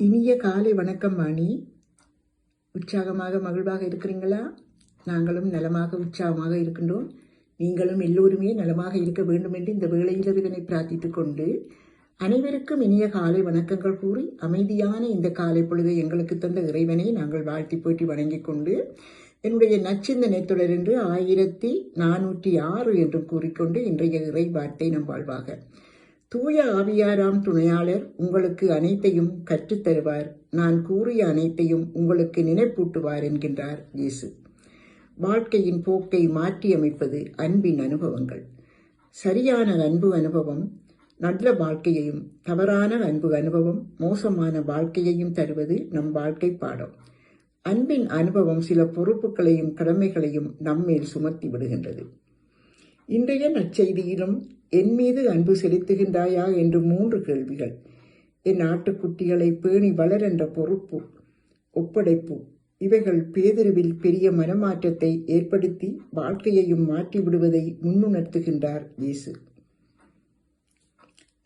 இனிய காலை வணக்கம் வாணி. உற்சாகமாக மகிழ்வாக இருக்கிறீங்களா? நாங்களும் நலமாக உற்சாகமாக இருக்கின்றோம். நீங்களும் எல்லோருமே நலமாக இருக்க வேண்டும் என்று இந்த வேளையில் இதனை பிரார்த்தித்துக் கொண்டு அனைவருக்கும் இனிய காலை வணக்கங்கள் கூறி அமைதியான இந்த காலை பொழுதை எங்களுக்கு தந்த இறைவனை நாங்கள் வாழ்த்தி போற்றி வணங்கிக் கொண்டு என்னுடைய நச்சிந்தனை தொடர் என்று ஆயிரத்தி நானூற்றி ஆறு என்று கூறிக்கொண்டு இன்றைய இறை வார்த்தை நம் வாழ்வாக. தூய ஆவியாராம் துணையாளர் உங்களுக்கு அனைத்தையும் கற்றுத் தருவார். நான் கூறிய அனைத்தையும் உங்களுக்கு நினைப்பூட்டுவார் என்கின்றார் இயேசு. வாழ்க்கையின் போக்கை மாற்றியமைப்பது அன்பின் அனுபவங்கள். சரியான அன்பு அனுபவம் நல்ல வாழ்க்கையையும் தவறான அன்பு அனுபவம் மோசமான வாழ்க்கையையும் தருவது நம் வாழ்க்கை பாடம். அன்பின் அனுபவம் சில பொறுப்புகளையும் கடமைகளையும் நம்மேல் சுமத்தி விடுகின்றது. இன்றைய நற்செய்தியிலும் என் மீது அன்பு செலுத்துகின்றாயா என்று மூன்று கேள்விகள். என் ஆட்டுக்குட்டிகளை பேணி வளரென்ற பொறுப்பு ஒப்படைப்பு இவைகள் பேதருவில் பெரிய மனமாற்றத்தை ஏற்படுத்தி வாழ்க்கையையும் மாற்றிவிடுவதை முன்னுணர்த்துகின்றார் இயேசு.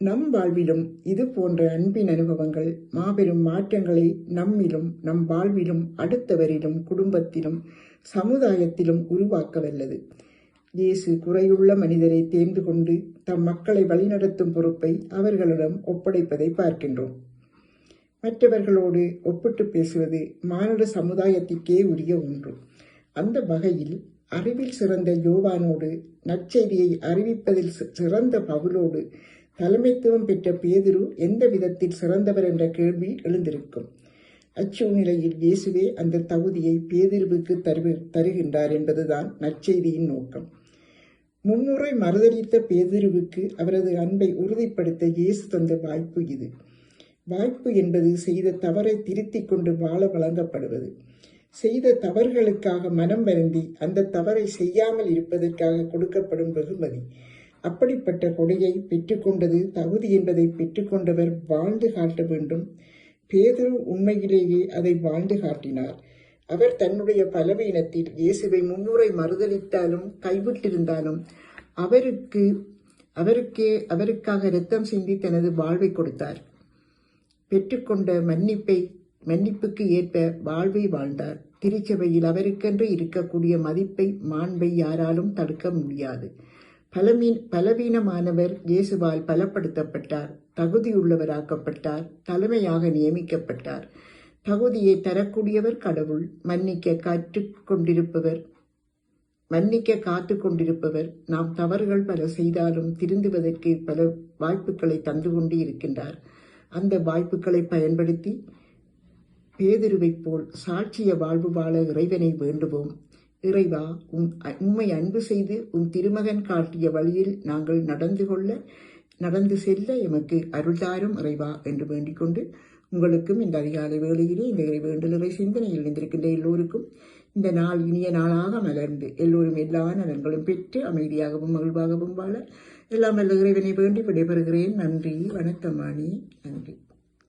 நம் வாழ்விலும் இது போன்ற அன்பின் அனுபவங்கள் மாபெரும் மாற்றங்களை நம்மிலும் நம் வாழ்விலும் அடுத்தவரிலும் குடும்பத்திலும் சமுதாயத்திலும் உருவாக்க வல்லது இயேசு குறையுள்ள மனிதரை தேர்ந்து கொண்டு தம் மக்களை வழிநடத்தும் பொறுப்பை அவர்களிடம் ஒப்படைப்பதை பார்க்கின்றோம். மற்றவர்களோடு ஒப்பிட்டு பேசுவது மானுட சமுதாயத்திற்கே உரிய ஒன்று. அந்த வகையில் அறிவில் சிறந்த யோவானோடு நற்செய்தியை அறிவிப்பதில் சிறந்த பவுலோடு தலைமைத்துவம் பெற்ற பேதுரு எந்த விதத்தில் சிறந்தவர் என்ற கேள்வி எழுந்திருக்கும். அச்சூழ்நிலையில் இயேசுவே அந்த தகுதியை பேதிருவுக்கு தரு தருகின்றார் என்பதுதான் நற்செய்தியின் நோக்கம். மும்முறை மறுதளித்த பேதிருவுக்கு அவரது அன்பை உறுதிப்படுத்த இயேசு தந்த வாய்ப்பு இது. வாய்ப்பு என்பது செய்த தவறை திருத்திக் கொண்டு வாழ வழங்கப்படுவது. செய்த தவறுகளுக்காக மனம் வருந்தி அந்த தவறை செய்யாமல் இருப்பதற்காக கொடுக்கப்படும் வெகுமதி. அப்படிப்பட்ட கொடையை பெற்றுக்கொண்டது தகுதி என்பதை பெற்றுக்கொண்டவர் வாழ்ந்து காட்ட வேண்டும். பேதுரு உண்மையிலேயே அதை வாழ்ந்து காட்டினார். அவர் தன்னுடைய பலவீனத்தில் இயேசுவை முன்னுரை மறுதளித்தாலும் கைவிட்டிருந்தாலும் அவருக்கு அவருக்கே அவருக்காக இரத்தம் சிந்தி தனது வாழ்வை கொடுத்தார். பெற்றுக்கொண்ட மன்னிப்பை மன்னிப்புக்கு ஏற்ப வாழ்வை வாழ்ந்தார். திருச்சபையில் அவருக்கென்று இருக்கக்கூடிய மதிப்பை மாண்பை யாராலும் தடுக்க முடியாது. பலமீன் பலவீனமானவர் இயேசுவால் பலப்படுத்தப்பட்டார். தகுதியுள்ளவராக்கப்பட்டார். தலைமையாக நியமிக்கப்பட்டார். தகுதியை தரக்கூடியவர் கடவுள் மன்னிக்க கற்றுக் கொண்டிருப்பவர் மன்னிக்க காத்து கொண்டிருப்பவர் நாம் தவறுகள் பல செய்தாலும் திருந்துவதற்கு பல வாய்ப்புகளை தந்து கொண்டு இருக்கின்றார். அந்த வாய்ப்புகளை பயன்படுத்தி பேதிருவைப் போல் சாட்சிய வாழ்வு வாழ இறைவனை வேண்டுவோம். இறைவா உம் உம்மை அன்பு செய்து உன் திருமகன் காட்டிய வழியில் நாங்கள் நடந்து கொள்ள நடந்து செல்ல எமக்கு அருள்தாரும் இறைவா என்று வேண்டிக் கொண்டு உங்களுக்கும் இந்த அதிகாலை வேளையிலே இந்த இறை வேண்டுதலை சிந்தனையில் இருந்திருக்கின்ற எல்லோருக்கும் இந்த நாள் இனிய நாளாக மலர்ந்து எல்லோரும் எல்லா நலன்களும் பெற்று அமைதியாகவும் மகிழ்வாகவும் வாழ எல்லாம் நல்ல இறைவனை வேண்டி விடைபெறுகிறேன். நன்றி வணக்கமானி நன்றி.